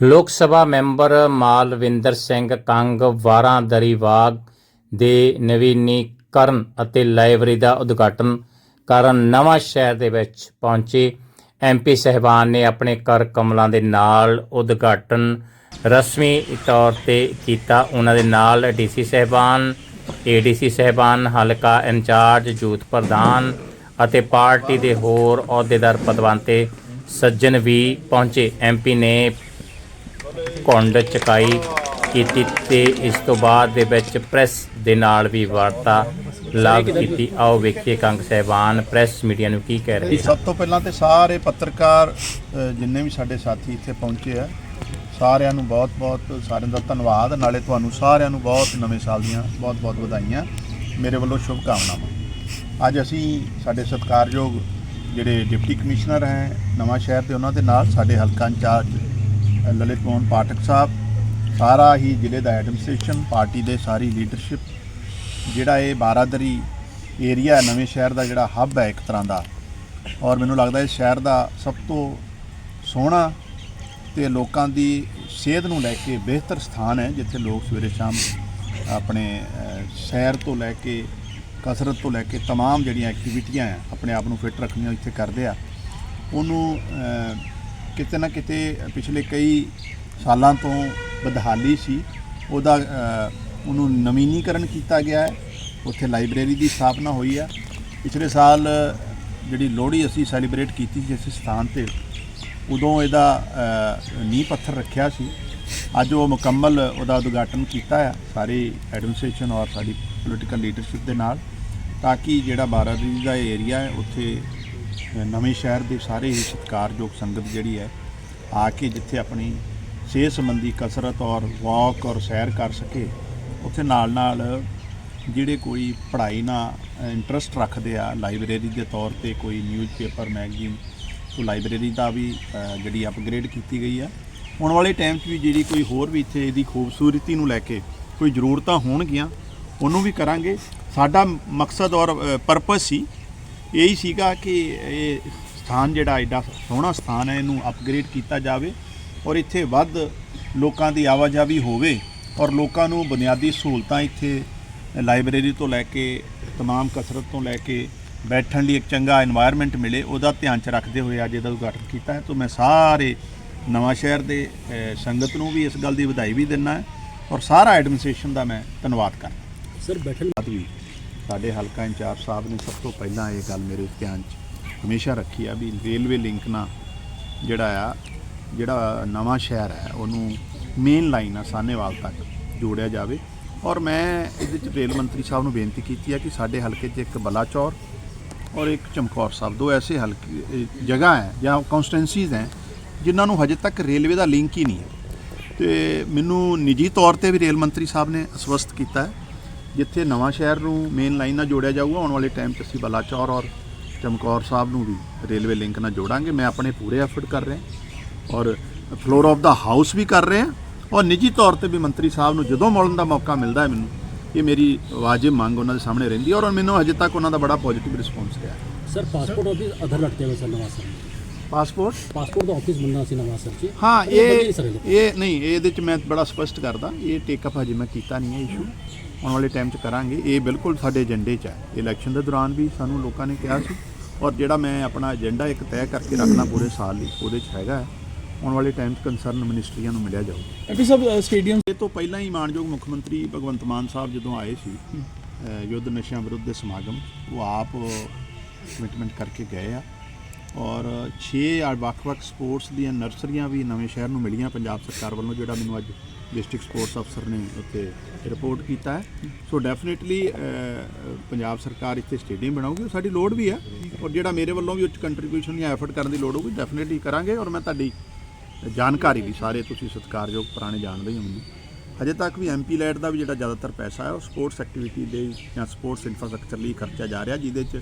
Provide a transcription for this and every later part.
ਲੋਕ ਸਭਾ ਮੈਂਬਰ ਮਾਲਵਿੰਦਰ ਸਿੰਘ ਕੰਗ ਵਾਰਾਂ ਦਰੀਵਾਗ ਦੇ ਨਵੀਨੀਕਰਨ ਅਤੇ ਲਾਇਬ੍ਰੇਰੀ ਦਾ ਉਦਘਾਟਨ ਕਰਨ ਨਵਾਂ ਸ਼ਹਿਰ ਦੇ ਵਿੱਚ ਪਹੁੰਚੇ ਐਮਪੀ ਸਹਿਬਾਨ ਨੇ ਆਪਣੇ ਕਰ ਕਮਲਾਂ ਦੇ ਨਾਲ ਉਦਘਾਟਨ ਰਸਮੀ ਤੌਰ ਤੇ ਕੀਤਾ। ਉਹਨਾਂ ਦੇ ਨਾਲ ਡੀਸੀ ਸਹਿਬਾਨ, ਏਡੀਸੀ ਸਹਿਬਾਨ, ਹਲਕਾ ਇੰਚਾਰਜ ਯੂਥ ਪ੍ਰਧਾਨ ਅਤੇ ਪਾਰਟੀ ਦੇ ਹੋਰ ਅਹੁਦੇਦਾਰ, ਪਦਵੰਤੇ, ਸੱਜਣ ਵੀ ਪਹੁੰਚੇ। ਐਮਪੀ ਨੇ ਕੁੰਡ ਚਕਾਈ ਕੀਤੀ ਤੇ ਇਸ ਤੋਂ ਬਾਅਦ ਦੇ ਵਿੱਚ ਪ੍ਰੈਸ ਦੇ ਨਾਲ ਵੀ ਵਾਰਤਾ ਲਾਭ ਕੀਤੀ। ਆਓ ਵੇਖੀਏ ਕੰਗ ਸਹਿਬਾਨ, ਪ੍ਰੈਸ ਮੀਡੀਆ ਨੂੰ ਕੀ ਕਹਿ ਰਹੇ ਸਭ ਤੋਂ ਪਹਿਲਾਂ ਤੇ ਸਾਰੇ ਪੱਤਰਕਾਰ ਜਿੰਨੇ ਵੀ ਸਾਡੇ ਸਾਥੀ ਇੱਥੇ ਪਹੁੰਚੇ ਆ, ਸਾਰਿਆਂ ਨੂੰ ਬਹੁਤ-ਬਹੁਤ ਸਾਰਿਆਂ ਦਾ ਧੰਨਵਾਦ। ਨਾਲੇ ਤੁਹਾਨੂੰ ਸਾਰਿਆਂ ਨੂੰ ਬਹੁਤ ਨਵੇਂ ਸਾਲ ਦੀਆਂ ਬਹੁਤ-ਬਹੁਤ ਵਧਾਈਆਂ। ਮੇਰੇ ਵੱਲੋਂ ਸ਼ੁਭ ਕਾਮਨਾਵਾਂ ਅੱਜ ਅਸੀਂ ਸਾਡੇ ਸਤਿਕਾਰਯੋਗ ਜਿਹੜੇ ਡਿਪਟੀ ਕਮਿਸ਼ਨਰ ਹੈ ਨਵਾਂ ਸ਼ਹਿਰ ਦੇ ਉਹਨਾਂ ਦੇ ਨਾਲ ਸਾਡੇ ਹਲਕਾ ਇੰਚਾਰਜ ਲਲਿਤ ਮੋਹਨ ਪਾਠਕ ਸਾਹਿਬ ਸਾਰਾ ਹੀ ਜ਼ਿਲ੍ਹੇ ਦਾ ਐਡਮਿਨਿਸਟ੍ਰੇਸ਼ਨ ਪਾਰਟੀ ਦੇ ਸਾਰੀ ਲੀਡਰਸ਼ਿਪ ਜਿਹੜਾ ਇਹ ਬਾਰਾਦਰੀ ਏਰੀਆ ਨਵੇਂ ਸ਼ਹਿਰ ਦਾ ਜਿਹੜਾ ਹੱਬ ਹੈ ਇੱਕ ਤਰ੍ਹਾਂ ਦਾ ਔਰ ਮੈਨੂੰ ਲੱਗਦਾ ਇਸ ਸ਼ਹਿਰ ਦਾ ਸਭ ਤੋਂ ਸੋਹਣਾ ਤੇ ਲੋਕਾਂ ਦੀ ਸਿਹਤ ਨੂੰ ਲੈ ਕੇ ਬਿਹਤਰ ਸਥਾਨ ਹੈ ਜਿੱਥੇ ਲੋਕ ਸਵੇਰੇ ਸ਼ਾਮ ਆਪਣੇ ਅ, ਸੈਰ ਤੋਂ ਲੈ ਕੇ ਕਸਰਤ ਤੋਂ ਲੈ ਕੇ तमाम ਜਿਹੜੀਆਂ ਐਕਟੀਵਿਟੀਆਂ ਹੈ ਆਪਣੇ ਆਪ ਨੂੰ ਫਿੱਟ ਰੱਖਣੀਆਂ ਇੱਥੇ ਕਰਦੇ ਆ ਉਹਨੂੰ ਅ, ਕਿਤੇ ਨਾ ਕਿਤੇ ਪਿਛਲੇ ਕਈ ਸਾਲਾਂ ਤੋਂ ਬਦਹਾਲੀ ਸੀ। ਉਹਦਾ ਉਹਨੂੰ ਨਵੀਨੀਕਰਨ ਕੀਤਾ ਗਿਆ ਹੈ। ਉੱਥੇ ਲਾਇਬ੍ਰੇਰੀ ਦੀ ਸਥਾਪਨਾ ਹੋਈ ਹੈ ਪਿਛਲੇ ਸਾਲ ਜਿਹੜੀ ਲੋਹੜੀ ਅਸੀਂ ਸੈਲੀਬ੍ਰੇਟ ਕੀਤੀ ਸੀ ਇਸ ਸਥਾਨ ਤੇ, ਉਦੋਂ ਇਹਦਾ ਨੀਂਹ ਪੱਥਰ ਰੱਖਿਆ ਸੀ। ਅੱਜ ਉਹ ਮੁਕੰਮਲ ਉਹਦਾ ਉਦਘਾਟਨ ਕੀਤਾ ਹੈ, ਸਾਰੀ ਐਡਮਿਨਿਸਟ੍ਰੇਸ਼ਨ ਔਰ ਸਾਡੀ ਪੋਲੀਟੀਕਲ ਲੀਡਰਸ਼ਿਪ ਦੇ ਨਾਲ, ਤਾਂ ਕਿ ਜਿਹੜਾ ਬਾਰਾਦਰੀ ਦਾ ਏਰੀਆ ਹੈ, ਉੱਥੇ ਨਵੇਂ ਸ਼ਹਿਰ ਦੇ ਸਾਰੇ ਹੀ ਸਤਿਕਾਰਯੋਗ ਸੰਗਤ ਜਿਹੜੀ ਹੈ, ਆ ਕੇ ਜਿੱਥੇ ਆਪਣੀ ਸਿਹਤ ਸੰਬੰਧੀ ਕਸਰਤ ਔਰ ਵਾਕ ਔਰ ਸੈਰ ਕਰ ਸਕੇ, ਉੱਥੇ ਨਾਲ ਨਾਲ ਜਿਹੜੇ ਕੋਈ ਪੜ੍ਹਾਈ ਨਾਲ ਇੰਟਰਸਟ ਰੱਖਦੇ ਆ ਲਾਇਬ੍ਰੇਰੀ ਦੇ ਤੌਰ ਤੇ ਕੋਈ ਨਿਊਜ਼ਪੇਪਰ ਮੈਗਜ਼ੀਨ ਤੋਂ ਲਾਇਬ੍ਰੇਰੀ ਦਾ ਵੀ ਜਿਹੜੀ ਅਪਗ੍ਰੇਡ ਕੀਤੀ ਗਈ ਆ। ਆਉਣ ਵਾਲੇ ਟਾਈਮ 'ਚ ਵੀ ਜਿਹੜੀ ਕੋਈ ਹੋਰ ਵੀ ਇੱਥੇ ਇਹਦੀ ਖੂਬਸੂਰਤੀ ਨੂੰ ਲੈ ਕੇ ਕੋਈ ਜ਼ਰੂਰਤਾਂ ਹੋਣਗੀਆਂ, ਉਹਨੂੰ ਵੀ ਕਰਾਂਗੇ। ਸਾਡਾ ਮਕਸਦ ਔਰ ਪਰਪਸ ਸੀ ਇਹੀ ਸੀਗਾ ਕਿ ਇਹ ਸਥਾਨ ਜਿਹੜਾ ਐਡਾ ਸੋਹਣਾ ਸਥਾਨ ਹੈ, ਇਹਨੂੰ ਅਪਗ੍ਰੇਡ ਕੀਤਾ ਜਾਵੇ ਔਰ ਇੱਥੇ ਵੱਧ ਲੋਕਾਂ ਦੀ ਆਵਾਜਾਈ ਹੋਵੇ ਔਰ ਲੋਕਾਂ ਨੂੰ ਬੁਨਿਆਦੀ ਸਹੂਲਤਾਂ ਇੱਥੇ ਲਾਇਬ੍ਰੇਰੀ ਤੋਂ ਲੈ ਕੇ, ਤਮਾਮ ਕਸਰਤ ਤੋਂ ਲੈ ਕੇ ਬੈਠਣ ਲਈ ਇੱਕ ਚੰਗਾ এনवायरमेंट ਮਿਲੇ, ਉਹਦਾ ਧਿਆਨ ਚ ਰੱਖਦੇ ਹੋਏ ਅੱਜ ਇਹਦਾ ਉਦਘਾਟਨ ਕੀਤਾ ਹੈ। ਤਾਂ ਮੈਂ ਸਾਰੇ ਨਵਾਂ ਸ਼ਹਿਰ ਦੇ ਸੰਗਤ ਨੂੰ ਵੀ ਇਸ ਗੱਲ ਦੀ ਵਧਾਈ ਵੀ ਦਿੰਦਾ ਔਰ ਸਾਰਾ ਐਡਮਿਨਿਸਟ੍ਰੇਸ਼ਨ ਦਾ ਮੈਂ ਧੰਨਵਾਦ ਕਰਦਾ ਸਰ, ਬੈਠਣ ਬਾਤ ਸਾਡੇ ਹਲਕਾ ਇੰਚਾਰਜ ਸਾਹਿਬ ਨੇ ਸਭ ਤੋਂ ਪਹਿਲਾਂ ਇਹ ਗੱਲ ਮੇਰੇ ਧਿਆਨ 'ਚ ਹਮੇਸ਼ਾ ਰੱਖੀ ਆ ਵੀ ਰੇਲਵੇ ਲਿੰਕ ਨਾਲ ਜਿਹੜਾ ਆ, ਜਿਹੜਾ ਨਵਾਂ ਸ਼ਹਿਰ ਹੈ, ਉਹਨੂੰ ਮੇਨ ਲਾਈਨ ਆ ਸਾਨੇਵਾਲ ਤੱਕ ਜੋੜਿਆ ਜਾਵੇ। ਔਰ ਮੈਂ ਇਹਦੇ 'ਚ ਰੇਲ ਮੰਤਰੀ ਸਾਹਿਬ ਨੂੰ ਬੇਨਤੀ ਕੀਤੀ ਹੈ ਕਿ ਸਾਡੇ ਹਲਕੇ 'ਚ ਇੱਕ ਬਲਾਚੌਰ ਔਰ ਇੱਕ ਚਮਕੌਰ ਸਾਹਿਬ, ਦੋ ਐਸੇ ਹਲਕੇ ਜਗ੍ਹਾ ਹੈ ਜਾਂ ਕਨਸਟੈਂਸੀਜ਼ ਹੈ, ਜਿਨ੍ਹਾਂ ਨੂੰ ਹਜੇ ਤੱਕ ਰੇਲਵੇ ਦਾ ਲਿੰਕ ਹੀ ਨਹੀਂ ਹੈ। ਤੇ ਮੈਨੂੰ ਨਿੱਜੀ ਤੌਰ ਤੇ ਵੀ ਰੇਲ ਮੰਤਰੀ ਸਾਹਿਬ ਨੇ ਅਸਵਸਤ ਕੀਤਾ ਹੈ। ਜਿੱਥੇ ਨਵਾਂ ਸ਼ਹਿਰ ਨੂੰ ਮੇਨ ਲਾਈਨ ਨਾਲ ਜੋੜਿਆ ਜਾਊਗਾ, ਆਉਣ ਵਾਲੇ ਟਾਈਮ 'ਚ ਅਸੀਂ ਬਲਾਚੌਰ ਔਰ ਚਮਕੌਰ ਸਾਹਿਬ ਨੂੰ ਵੀ ਰੇਲਵੇ ਲਿੰਕ ਨਾਲ ਜੋੜਾਂਗੇ। ਮੈਂ ਆਪਣੇ ਪੂਰੇ ਐਫਰਟ ਕਰ ਰਿਹਾ ਔਰ ਫਲੋਰ ਆਫ ਦਾ ਹਾਊਸ ਵੀ ਕਰ ਰਿਹਾ ਔਰ ਨਿੱਜੀ ਤੌਰ ਤੇ ਵੀ ਮੰਤਰੀ ਸਾਹਿਬ ਨੂੰ ਜਦੋਂ ਮਿਲਣ ਦਾ ਮੌਕਾ ਮਿਲਦਾ ਹੈ ਮੈਨੂੰ, ਇਹ ਮੇਰੀ ਵਾਜਿਬ ਮੰਗ ਉਹਨਾਂ ਦੇ ਸਾਹਮਣੇ ਰਹਿੰਦੀ ਹੈ ਔਰ ਮੈਨੂੰ ਹਜੇ ਤੱਕ ਉਹਨਾਂ ਦਾ ਬੜਾ ਪੋਜ਼ਿਟਿਵ ਰਿਸਪੌਂਸ ਰਿਹਾ ਸਰ ਪਾਸਪੋਰਟ ਆਫਿਸ ਅਧਰ ਲਟਕੇ ਹੋਏ ਸਰ ਨਵਾਂ ਸਰ। ਪਾਸਪੋਰਟ ਪਾਸਪੋਰਟ ਦਾ ਆਫਿਸ ਬਣਨਾ ਸੀ ਨਵਾਂ ਸਰ ਜੀ। ਹਾਂ ਇਹ ਇਹ ਨਹੀਂ ਇਹਦੇ ਚ ਮੈਂ ਬੜਾ ਸਪਸ਼ਟ ਕਰਦਾ ਇਹ ਟੇਕ ਅਪ ਹਜੇ ਮੈਂ ਕੀਤਾ ਨਹੀਂ ਹੈ ਇਸ਼ੂ ਆਉਣ ਵਾਲੇ ਟਾਈਮ ਚ ਕਰਾਂਗੇ। ਇਹ ਬਿਲਕੁਲ ਸਾਡੇ ਏਜੰਡੇ ਚ ਹੈ। ਇਲੈਕਸ਼ਨ ਦੇ ਦੌਰਾਨ ਵੀ ਸਾਨੂੰ ਲੋਕਾਂ ਨੇ ਕਿਹਾ ਸੀ। ਔਰ ਜਿਹੜਾ ਮੈਂ ਆਪਣਾ ਏਜੰਡਾ ਇੱਕ ਤੈਅ ਕਰਕੇ ਰੱਖਣਾ ਪੂਰੇ ਸਾਲ ਲਈ ਉਹਦੇ ਚ ਹੈਗਾ। ਆਉਣ ਵਾਲੇ ਟਾਈਮ ਚ ਕੰਸਰਨ ਮਿਨਿਸਟਰੀਆਂ ਨੂੰ ਮਿਲਿਆ ਜਾਊ। ਐਪੀ ਸਾਹਿਬ ਸਟੇਡੀਅਮ ਇਹ ਤੋਂ ਪਹਿਲਾਂ ਹੀ ਮਾਨਯੋਗ ਮੁੱਖ ਮੰਤਰੀ ਭਗਵੰਤ ਮਾਨ ਸਾਹਿਬ ਜਦੋਂ ਆਏ ਸੀ ਯੁੱਧ ਨਸ਼ਿਆਂ ਵਿਰੁੱਧ ਦੇ ਸਮਾਗਮ ਉਹ ਆਪ ਕਮਿਟਮੈਂਟ ਕਰਕੇ ਗਏ ਆ। ਔਰ 6 ਵੱਖ-ਵੱਖ ਸਪੋਰਟਸ ਦੀਆਂ ਨਰਸਰੀਆਂ ਵੀ ਨਵੇਂ ਸ਼ਹਿਰ ਨੂੰ ਮਿਲੀਆਂ ਪੰਜਾਬ ਸਰਕਾਰ ਵੱਲੋਂ, ਜਿਹੜਾ ਮੈਨੂੰ ਅੱਜ ਡਿਸਟ੍ਰਿਕਟ ਸਪੋਰਟਸ ਅਫਸਰ ਨੇ ਉੱਥੇ ਰਿਪੋਰਟ ਕੀਤਾ ਹੈ। ਸੋ ਡੈਫੀਨਿਟਲੀ ਪੰਜਾਬ ਸਰਕਾਰ ਇੱਥੇ ਸਟੇਡੀਅਮ ਬਣਾਊਗੀ, ਉਹ ਸਾਡੀ ਲੋੜ ਵੀ ਹੈ ਔਰ ਜਿਹੜਾ ਮੇਰੇ ਵੱਲੋਂ ਵੀ ਉੱਚ ਕੰਟਰੀਬਿਊਸ਼ਨ ਜਾਂ ਐਫਰਟ ਕਰਨ ਦੀ ਲੋੜ ਹੋਊਗੀ ਡੈਫੀਨਿਟਲੀ ਕਰਾਂਗੇ ਔਰ ਮੈਂ ਤੁਹਾਡੀ ਜਾਣਕਾਰੀ ਵੀ ਸਾਰੇ ਤੁਸੀਂ ਸਤਿਕਾਰਯੋਗ ਪੁਰਾਣੇ ਜਾਣਦੇ ਹੀ ਹੋ ਮੈਨੂੰ ਹਜੇ ਤੱਕ ਵੀ ਐਮਪੀ ਲੈਟ ਦਾ ਵੀ ਜਿਹੜਾ ਜ਼ਿਆਦਾਤਰ ਪੈਸਾ ਹੈ, ਉਹ ਸਪੋਰਟਸ ਐਕਟੀਵਿਟੀ ਦੇ ਜਾਂ ਸਪੋਰਟਸ ਇਨਫਰਾਸਟ੍ਰਕਚਰ ਲਈ ਖਰਚਿਆ ਜਾ ਰਿਹਾ, ਜਿਹਦੇ 'ਚ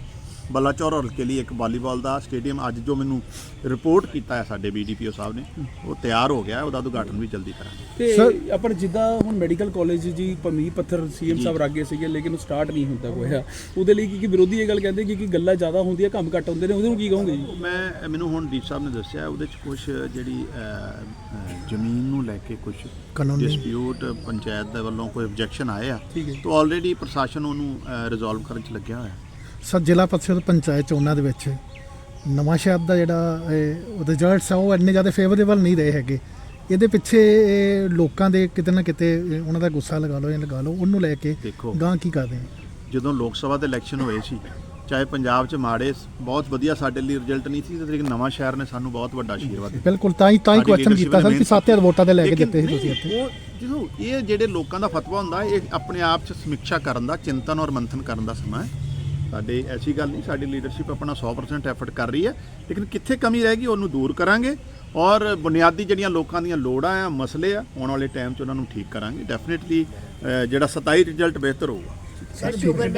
ਬਲਾਚੌਰ ਹਲਕੇ ਲਈ ਇੱਕ ਵਾਲੀਬਾਲ ਦਾ ਸਟੇਡੀਅਮ ਅੱਜ ਜੋ ਮੈਨੂੰ ਰਿਪੋਰਟ ਕੀਤਾ ਹੈ ਸਾਡੇ ਬੀਡੀਪੀਓ ਸਾਹਿਬ ਨੇ ਉਹ ਤਿਆਰ ਹੋ ਗਿਆ ਹੈ, ਉਹਦਾ ਉਦਘਾਟਨ ਵੀ ਜਲਦੀ ਕਰਾਂਗੇ। ਤੇ ਆਪਾਂ ਜਿੱਦਾਂ ਹੁਣ ਮੈਡੀਕਲ ਕਾਲਜ ਜੀ ਪਮੀ ਪੱਥਰ ਸੀਐਮ ਸਾਹਿਬ ਰੱਗੇ ਸੀਗੇ ਲੇਕਿਨ ਉਹ ਸਟਾਰਟ ਨਹੀਂ ਹੁੰਦਾ ਹੋਇਆ। ਉਹਦੇ ਲਈ ਕੀ ਕੀ ਵਿਰੋਧੀ ਇਹ ਗੱਲ ਕਹਿੰਦੇ ਕਿ ਕਿ ਗੱਲਾਂ ਜ਼ਿਆਦਾ ਹੁੰਦੀਆਂ ਕੰਮ ਘੱਟ ਹੁੰਦੇ ਨੇ ਉਹਦੇ ਨੂੰ ਕੀ ਕਹੋਗੇ ਜੀ? ਮੈਂ ਮੈਨੂੰ ਹੁਣ ਡੀਪ ਸਾਹਿਬ ਨੇ ਦੱਸਿਆ ਉਹਦੇ ਚ ਕੁਝ ਜਿਹੜੀ ਅਹ, ਅਹ, ਜ਼ਮੀਨ ਨੂੰ ਲੈ ਕੇ ਕੁਝ ਕਾਨੂੰਨੀ- ਡਿਸਪਿਊਟ ਪੰਚਾਇਤ ਦੇ ਵੱਲੋਂ ਕੋਈ ਆਬਜੈਕਸ਼ਨ ਆਏ ਆ ਠੀਕ ਹੈ। ਤਾਂ ਆਲਰੇਡੀ ਪ੍ਰਸ਼ਾਸਨ ਉਹਨੂੰ ਰਿਜ਼ੋਲਵ ਕਰਨ ਚ ਲੱਗਿਆ ਹੋਇਆ। ਸਰ ਜ਼ਿਲ੍ਹਾ ਪਰਿਸ਼ਦ ਪੰਚਾਇਤ ਚੋਣਾਂ ਦੇ ਵਿੱਚ ਨਵਾਂ ਸ਼ਹਿਰ ਦਾ ਜਿਹੜਾ ਰਿਜ਼ਲਟਸ ਆ ਉਹ ਇੰਨੇ ਜ਼ਿਆਦਾ ਫੇਵਰੇਬਲ ਨਹੀਂ ਰਹੇ ਹੈਗੇ। ਇਹਦੇ ਪਿੱਛੇ ਲੋਕਾਂ ਦੇ ਕਿਤੇ ਨਾ ਕਿਤੇ ਉਹਨਾਂ ਦਾ ਗੁੱਸਾ ਲਗਾ ਲਓ ਜਾਂ ਲਗਾ ਲਓ ਉਹਨੂੰ ਲੈ ਕੇ। ਗਾਂ ਕੀ ਕਰਦੇ ਜਦੋਂ ਲੋਕ ਸਭਾ ਦੇ ਇਲੈਕਸ਼ਨ ਹੋਏ ਸੀ ਚਾਹੇ ਪੰਜਾਬ ਚ ਮਾੜੇ ਬਹੁਤ ਵਧੀਆ ਸਾਡੇ ਲਈ ਰਿਜ਼ਲਟ ਨਹੀਂ ਸੀ ਤੇ ਲੇਕਿਨ ਨਵਾਂ ਸ਼ਹਿਰ ਨੇ ਸਾਨੂੰ ਬਹੁਤ ਵੱਡਾ ਆਸ਼ੀਰਵਾਦ ਦਿੱਤਾ। ਬਿਲਕੁਲ ਤਾਂ ਹੀ ਤਾਂ ਹੀ ਕੁਐਸਚਨ ਕੀਤਾ ਸਰ ਕਿ ਮਿਹਨਤ 7000 ਵੋਟਾਂ ਦੇ ਲੈ ਕੇ ਦਿੱਤੇ ਸੀ ਤੁਸੀਂ ਇੱਥੇ। ਉਹ ਜਦੋਂ ਇਹ ਜਿਹੜੇ ਲੋਕਾਂ ਦਾ ਫਤਵਾ ਹੁੰਦਾ ਇਹ ਆਪਣੇ ਆਪ ਚ ਸਮੀਖਿਆ ਕਰਨ ਦਾ ਚਿੰਤਨ ਔਰ ਮੰਥਨ ਕਰਨ ਦਾ ਸਮਾਂ ਹੈ। ਸਾਡੇ ਐਸੀ ਗੱਲ ਨਹੀਂ, ਸਾਡੀ ਲੀਡਰਸ਼ਿਪ ਆਪਣਾ 100% ਐਫਰਟ ਕਰ ਰਹੀ ਹੈ, ਲੇਕਿਨ ਕਿੱਥੇ ਕਮੀ ਰਹੇਗੀ ਉਹਨੂੰ ਦੂਰ ਕਰਾਂਗੇ ਔਰ ਬੁਨਿਆਦੀ ਜਿਹੜੀਆਂ ਲੋਕਾਂ ਦੀਆਂ ਲੋੜਾਂ ਆ, ਮਸਲੇ ਆ, ਆਉਣ ਵਾਲੇ ਟਾਈਮ 'ਚ ਉਹਨਾਂ ਨੂੰ ਠੀਕ ਕਰਾਂਗੇ। ਡੈਫੀਨਿਟਲੀ ਜਿਹੜਾ 27 ਰਿਜ਼ਲਟ ਬਿਹਤਰ ਹੋਊਗਾ। Sir sugar